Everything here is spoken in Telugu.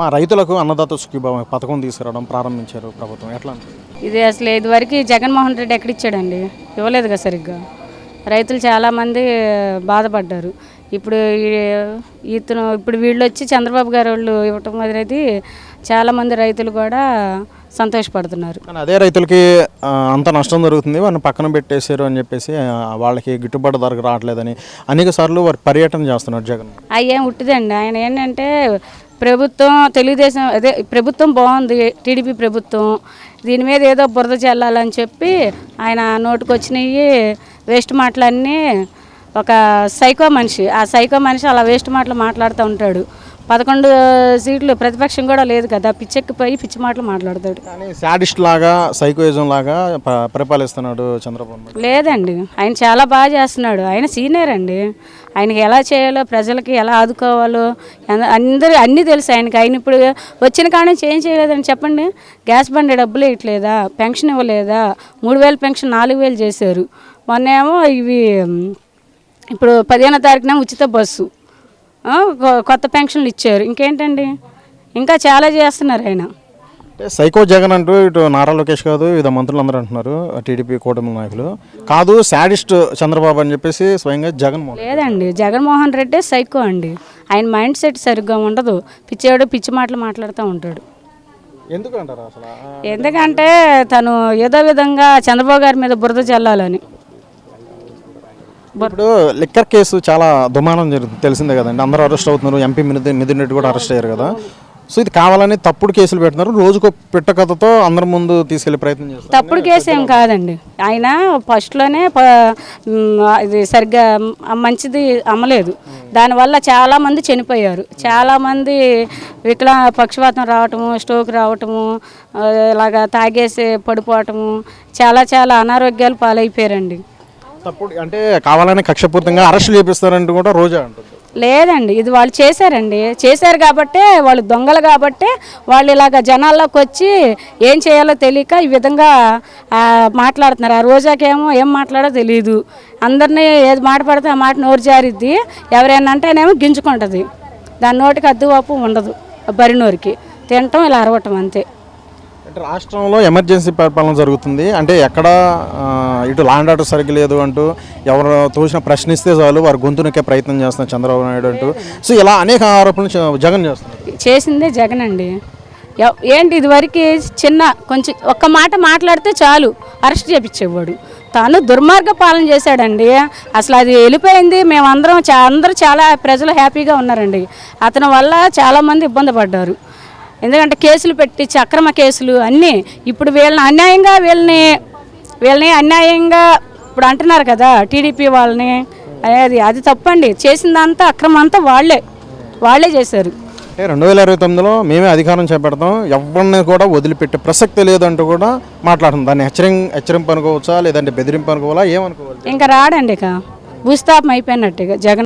మా రైతులకు అన్నదాత సుఖీభావ పథకం తీసుకురావడం ప్రారంభించారు ప్రభుత్వం. ఎట్లా? ఇది అసలు ఇదివరకు జగన్మోహన్ రెడ్డి ఎక్కడిచ్చాడండి ఇవ్వలేదు కదా సరిగ్గా. రైతులు చాలామంది బాధపడ్డారు. ఇప్పుడు ఈ- ఇతను ఇప్పుడు వీళ్ళు వచ్చి చంద్రబాబు గారు వాళ్ళు ఇవ్వటం అనేది చాలామంది రైతులు కూడా సంతోషపడుతున్నారు. కానీ అదే రైతులకి అంత నష్టం జరుగుతుంది. వారిని పక్కన పెట్టేశారు అని చెప్పేసి వాళ్ళకి గిట్టుబాటు ధరకు రావట్లేదని అనేక సార్లు వారు పర్యటన చేస్తున్నారు జగన్. అయ్యేం ఉట్టిదండి. ఆయన ఏంటంటే ప్రభుత్వం తెలుగుదేశం అదే ప్రభుత్వం బాగుంది టీడీపీ ప్రభుత్వం. దీని మీద ఏదో బురద చల్లాలని చెప్పి ఆయన నోటుకొచ్చినవి వేస్ట్ మాటలన్నీ ఒక సైకో మనిషి. ఆ సైకో మనిషి అలా వేస్ట్ మాటలు మాట్లాడుతూ ఉంటాడు. పదకొండు సీట్లు ప్రతిపక్షం కూడా లేదు కదా. పిచ్చెక్కిపోయి పిచ్చి మాటలు మాట్లాడతాడు. కానీ శాడిస్ట్ లాగా సైకోయిజం లాగా పరిపాలిస్తున్నాడు చంద్రబాబు. లేదండి. ఆయన చాలా బాగా చేస్తున్నాడు. ఆయన సీనియర్ అండి. ఆయనకి ఎలా చేయాలో ప్రజలకి ఎలా ఆదుకోవాలో అందరూ అన్నీ తెలుసు ఆయనకి. ఆయన ఇప్పుడు వచ్చిన కాడ నుంచి ఏం చేయలేదని చెప్పండి. గ్యాస్ బండి డబ్బులు ఇవ్వట్లేదా పెన్షన్ ఇవ్వలేదా? మూడు వేలు పెన్షన్ నాలుగు వేలు చేశారు. మొన్నేమో ఇవి ఇప్పుడు పదిహేనో తారీఖున ఉచిత బస్సు. కొత్త పెన్షన్లు ఇచ్చారు. ఇంకేంటండి? ఇంకా చాలా చేస్తున్నారు ఆయన. సైకో జగన్ అంటూ ఇటు నారా లోకేష్ కాదు వివిధ మంత్రులు అందరూ అంటున్నారు టీడీపీ కూటమి నాయకులు. కాదు శాడిస్ట్ చంద్రబాబు అని చెప్పేసి స్వయంగా జగన్ మోహన్ లేదండి జగన్మోహన్ రెడ్డి సైకో అండి. ఆయన మైండ్ సెట్ సరిగ్గా ఉండదు. పిచ్చేవాడు పిచ్చి మాటలు మాట్లాడుతూ ఉంటాడు. ఎందుకు అంటారు అసలు? ఎందుకంటే తను ఏదో విధంగా చంద్రబాబు గారి మీద బురద చల్లాలని. ఇప్పుడు లిక్కర్ కేసు చాలా దుమానం జరుగుతుంది తెలిసిందే కదండి. అందరూ అరెస్ట్ అవుతున్నారు. ఎంపీ నితిన్ నితిన్ రెడ్డి కూడా అరెస్ట్ అయ్యారు కదా. సో ఇది కావాలని తప్పుడు కేసులు పెడుతున్నారు. రోజుకో పిట్ట కథతో అందరి ముందు తీసుకెళ్ళే ప్రయత్నం చేస్తారు తప్పుడు కేసు ఏం కాదండి. ఆయన ఫస్ట్లోనే ఇది సరిగ్గా మంచిది అమ్మలేదు. దానివల్ల చాలామంది చనిపోయారు. చాలామంది వికలా పక్షవాతం రావటము స్ట్రోక్ రావటము ఇలాగా తాగేసి పడిపోవటము చాలా చాలా అనారోగ్యాలు పాలైపోయారండి. తప్పుడు అంటే కావాలని కక్షపూర్తంగా అరెస్ట్ చేపిస్తారంటూ కూడా రోజా అంటుంది. లేదండి ఇది వాళ్ళు చేశారండి. చేశారు కాబట్టే వాళ్ళు దొంగలు కాబట్టే వాళ్ళు ఇలాగ జనాల్లోకి వచ్చి ఏం చేయాలో తెలియక ఈ విధంగా మాట్లాడుతున్నారు. ఆ రోజాకేమో ఏం మాట్లాడో తెలియదు అందరినీ ఏది మాట పడితే ఆ మాట నోరు జారిద్ది. ఎవరైనా అంటేనేమో గింజుకుంటుంది. దాని నోటికి అద్దువాపు ఉండదు. బరి నోరికి. తినటం ఇలా అరవటం అంతే. అంటే రాష్ట్రంలో ఎమర్జెన్సీ పరిపాలన జరుగుతుంది. అంటే ఎక్కడ ఇటు లాండ్ ఆర్డర్ సరిగ్గా లేదు అంటూ ఎవరు తోచిన ప్రశ్నిస్తే చాలు వారు గొంతునకే ప్రయత్నం చేస్తున్నారు చంద్రబాబు నాయుడు అంటూ. సో ఇలా అనేక ఆరోపణలు జగన్ చేస్తున్నారు. చేసిందే జగన్ అండి. ఏంటి ఇదివరకు చిన్న కొంచెం ఒక్క మాట మాట్లాడితే చాలు అరెస్ట్ చేపించేవాడు తాను దుర్మార్గ పాలన చేశాడండి. అసలు అది వెళ్ళిపోయింది మేమందరం చా అందరూ చాలా ప్రజలు హ్యాపీగా ఉన్నారండి. అతని వల్ల చాలామంది ఇబ్బంది పడ్డారు. ఎందుకంటే కేసులు పెట్టి అక్రమ కేసులు అన్నీ ఇప్పుడు వీళ్ళని అన్యాయంగా వీళ్ళని వీళ్ళని అన్యాయంగా ఇప్పుడు అంటున్నారు కదా టీడీపీ వాళ్ళని. అది అది తప్పండి. చేసిందంతా అక్రమం అంతా వాళ్ళే వాళ్ళే చేశారు. రెండు వేల ఇరవై తొమ్మిదిలో మేమే అధికారం చేపడతాం. ఎవరిని కూడా వదిలిపెట్టే ప్రసక్తి లేదంటూ కూడా మాట్లాడుతుంది దాన్ని హెచ్చరిం హెచ్చరింపు అనుకోవచ్చా? లేదంటే బెదిరింపు అనుకోవాలా? ఏమనుకోవాలి? ఇంకా రాడండి ఇక. భూస్థాపం అయిపోయినట్టుగా జగన్